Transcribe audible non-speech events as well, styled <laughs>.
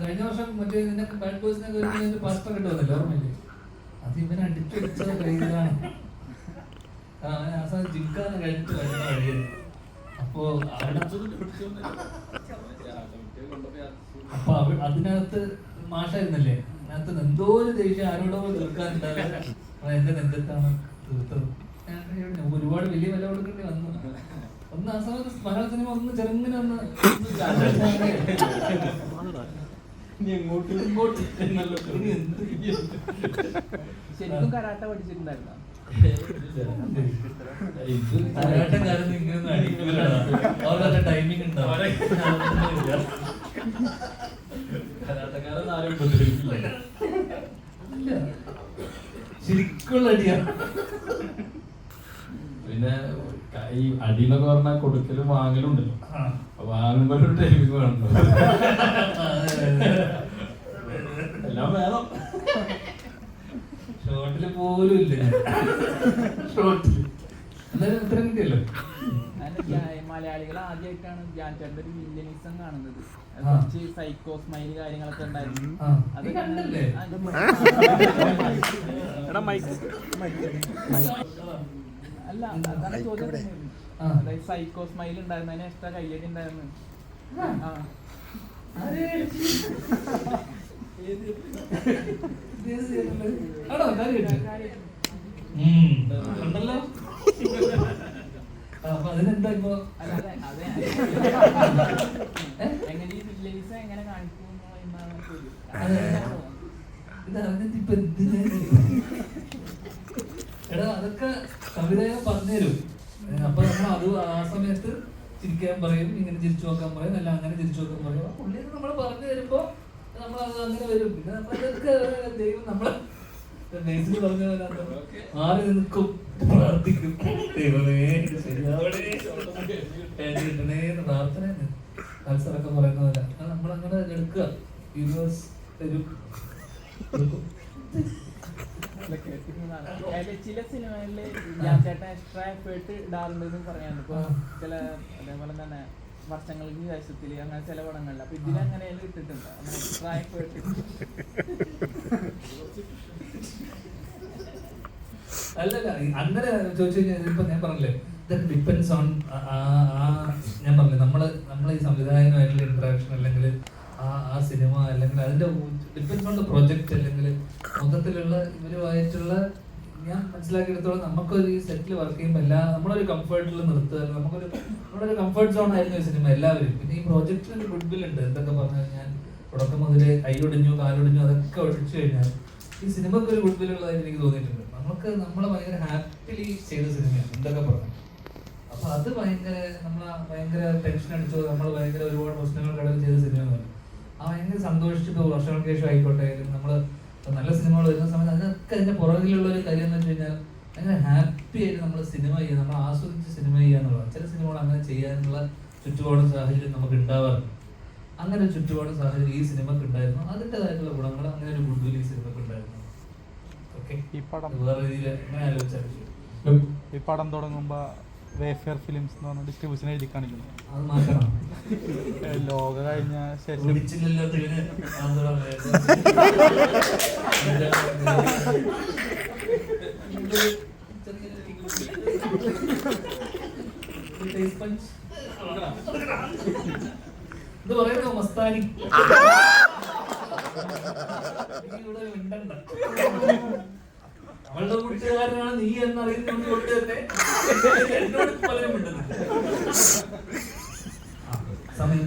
കഴിഞ്ഞ വർഷം അപ്പോ അപ്പൊ അതിനകത്ത് മാഷായിരുന്നല്ലേ? അതിനകത്ത് എന്തോ ഒരു ദേഷ്യം ആരോടോ തീർക്കാനുണ്ടാവില്ല. എന്റെ നെഞ്ചത്താണ് തീർത്തത്. ഒരുപാട് വലിയ വില കൊടുക്കേണ്ടി വന്നു. ഒന്ന് ആ സമയത്ത് മലയാള സിനിമ ഒന്ന് ചെറുങ്ങനെ ഒന്ന്? ശരിക്കും കരാട്ട പഠിച്ചിട്ടുണ്ടായിരുന്നോ ടൈമിംഗ് ഉണ്ടാവും കരാട്ടക്കാരൻ ആരും ഉപദ്രവിക്കില്ല. ഇല്ല. ശരിക്കുള്ള അടിയാണ് പിന്നെ ഈ അടി എന്നൊക്കെ പറഞ്ഞാൽ കൊടുക്കലും വാങ്ങലും ഉണ്ടല്ലോ. വാങ്ങുമ്പോ ഒരു ടൈമിങ് വേണല്ലോ. എല്ലാം വേണം. ഷോട്ടിൽ പോലും ഇല്ല. ഷോട്ടിൽ എന്നാലും ഉത്തരം കിട്ടിയല്ലോ. മലയാളികൾ ആദ്യമായിട്ടാണ് ധ്യാൻ ഒരു വില്ലനിസം കാണുന്നത്. കുറച്ച് സൈക്കോ സ്മൈൽ കാര്യങ്ങളൊക്കെ ഉണ്ടായിരുന്നു. അത് കണ്ടല്ലേ? അല്ല അതാണ് ചോദ്യം. അതായത് സൈക്കോ സ്മൈൽ ഉണ്ടായിരുന്നു. അതിന് എക്സ്ട്രാ കയ്യടി ഉണ്ടായിരുന്നു അതിനെന്താ ഇപ്പൊ. എങ്ങനെ ഈ എങ്ങനെ കാണിക്കും എടാ അതൊക്കെ കവിതയൊക്കെ പറഞ്ഞുതരും. ഏ, അപ്പൊ നമ്മൾ അത് ആ സമയത്ത് ചിരിക്കാൻ പറയും ഇങ്ങനെ ചിരിച്ചു നോക്കാൻ പറയും അല്ല അങ്ങനെ ചിരിച്ചു നോക്കാൻ പറയും. ആ പുള്ളി നമ്മൾ പറഞ്ഞു തരുമ്പോ നമ്മൾ അത് അങ്ങനെ വരും. പിന്നെ നമ്മളൊക്കെ ദൈവം നമ്മളെ ബേസിൽ പറഞ്ഞ മാറി നിൽക്കും പ്രാർത്ഥിക്കും ദൈവമേ <laughs> കിട്ടണേ പ്രാർത്ഥന മത്സരമൊക്കെ പറയുന്നതല്ല നമ്മളങ്ങനെ എടുക്കുക. യൂണിവേഴ്സ് തരും. ചില സിനിമകളിൽ ചേട്ടൻ എക്സ്ട്രാ എഫേർട്ട് ഇടാറുണ്ടെന്ന് പറയാനുണ്ട്. ഇപ്പൊ. ചില അതേപോലെ തന്നെ വർഷങ്ങൾക്ക് ശേഷത്തിൽ അങ്ങനെ ചില പടങ്ങളിൽ അപ്പൊ ഇട്ടിട്ടുണ്ട്. അങ്ങനെ എക്സ്ട്രാ എഫേർട്ട് അല്ലല്ല അങ്ങനെ ചോദിച്ചു കഴിഞ്ഞാൽ ഇപ്പൊ ഞാൻ പറഞ്ഞില്ലേ ദറ്റ് ഡിപ്പെൻസ് ഓൺ ആ ഞാൻ പറഞ്ഞില്ലേ നമ്മൾ നമ്മളെ ഈ സംവിധായകനുമായിട്ടുള്ള ഇന്ററാക്ഷൻ അല്ലെങ്കിൽ അല്ലെങ്കിൽ അതിന്റെ ഡിപ്പെൻസ് ഓൺ പ്രൊജക്ട് അല്ലെങ്കിൽ മൊത്തത്തിലുള്ള ഇവരുമായിട്ടുള്ള ഞാൻ മനസ്സിലാക്കിയെടുത്തോളം നമുക്കൊരു ഈ സെറ്റിൽ വർക്ക് ചെയ്യുമ്പോൾ എല്ലാ നമ്മളൊരു കംഫർട്ടിൽ നിർത്തുക നമുക്കൊരു നമ്മളൊരു കംഫർട്ട് സോൺ ആയിരുന്നു ഈ സിനിമ എല്ലാവരും. പിന്നെ ഈ പ്രോജക്റ്റിന് ഒരു ഗുഡ് വിൽ ഉണ്ട്. എന്തൊക്കെ പറഞ്ഞു കഴിഞ്ഞാൽ തുടക്കം മുതലേ കൈയൊടിഞ്ഞു കാലൊടിഞ്ഞു അതൊക്കെ ഒഴിച്ചു കഴിഞ്ഞാൽ ഈ സിനിമക്ക് ഒരു ഗുഡ് വിൽ ഉള്ളതായിട്ട് എനിക്ക് തോന്നിയിട്ടുണ്ട്. നമുക്ക് നമ്മളെ ഭയങ്കര ഹാപ്പിലി ചെയ്ത സിനിമയാണ് എന്തൊക്കെ പറഞ്ഞു? അപ്പൊ അത് ഭയങ്കര നമ്മളെ ഭയങ്കര ടെൻഷൻ അടിച്ചു നമ്മൾ ഭയങ്കര ഒരുപാട് പ്രശ്നങ്ങൾ കടന്ന് ചെയ്ത സിനിമയാണ് ഭയങ്കര സന്തോഷിച്ച് ഇപ്പോൾ വർഷങ്ങൾക്ക് ശേഷം ആയിക്കോട്ടെ. നമ്മൾ നല്ല സിനിമകൾ വരുന്ന സമയത്ത് അതിനൊക്കെ അതിന്റെ പുറകിലുള്ള ഒരു കാര്യം എന്ന് വെച്ച് കഴിഞ്ഞാൽ ഭയങ്കര ഹാപ്പി ആയിട്ട് നമ്മൾ സിനിമ ചെയ്യുക നമ്മൾ ആസ്വദിച്ച് സിനിമ ചെയ്യുക എന്നുള്ളതാണ്. ചില സിനിമകൾ അങ്ങനെ ചെയ്യാനുള്ള ചുറ്റുപാടും സാഹചര്യം നമുക്ക് ഉണ്ടാവാറുണ്ട്. അങ്ങനെ ഒരു ചുറ്റുപാടും സാഹചര്യം ഈ സിനിമക്ക് ഉണ്ടായിരുന്നു. അതിന്റെതായിട്ടുള്ള ഗുണങ്ങൾ അങ്ങനെ ഒരു ഗുഡ് വിൽ ഈ സിനിമക്ക് ഉണ്ടായിരുന്നു. ഓക്കെ വേറെ രീതിയിൽ എങ്ങനെ ആലോചിച്ചാൽ ഈ പടം തുടങ്ങുമ്പോ വേഫെയർ ഫിലിംസ് എന്ന് പറഞ്ഞ ഡിസ്ട്രിബ്യൂഷൻ എഴുതി കാണിക്കുന്നു അത് മാറ്റണം ഏ, ലോക കഴിഞ്ഞ ശേഷം ഇത് പറയുന്നു മസ്താനി. ഇവിടെ മിണ്ടണ്ട. ഞങ്ങളുടെ കൂട്ടുകാരനാണ് നീ എന്നറിയുന്നത് കൊണ്ട് എന്നോട് പലരും സമയം.